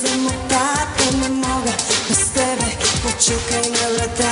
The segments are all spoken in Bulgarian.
Самота не мога без тебе почукай на лети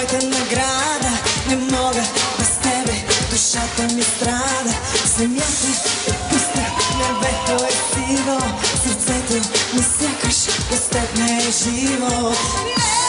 моята награда. Не мога без тебе, душата ми страда. Земята е пуста, небето е сиво Сърцето ми сякаш без теб не е живо. Не!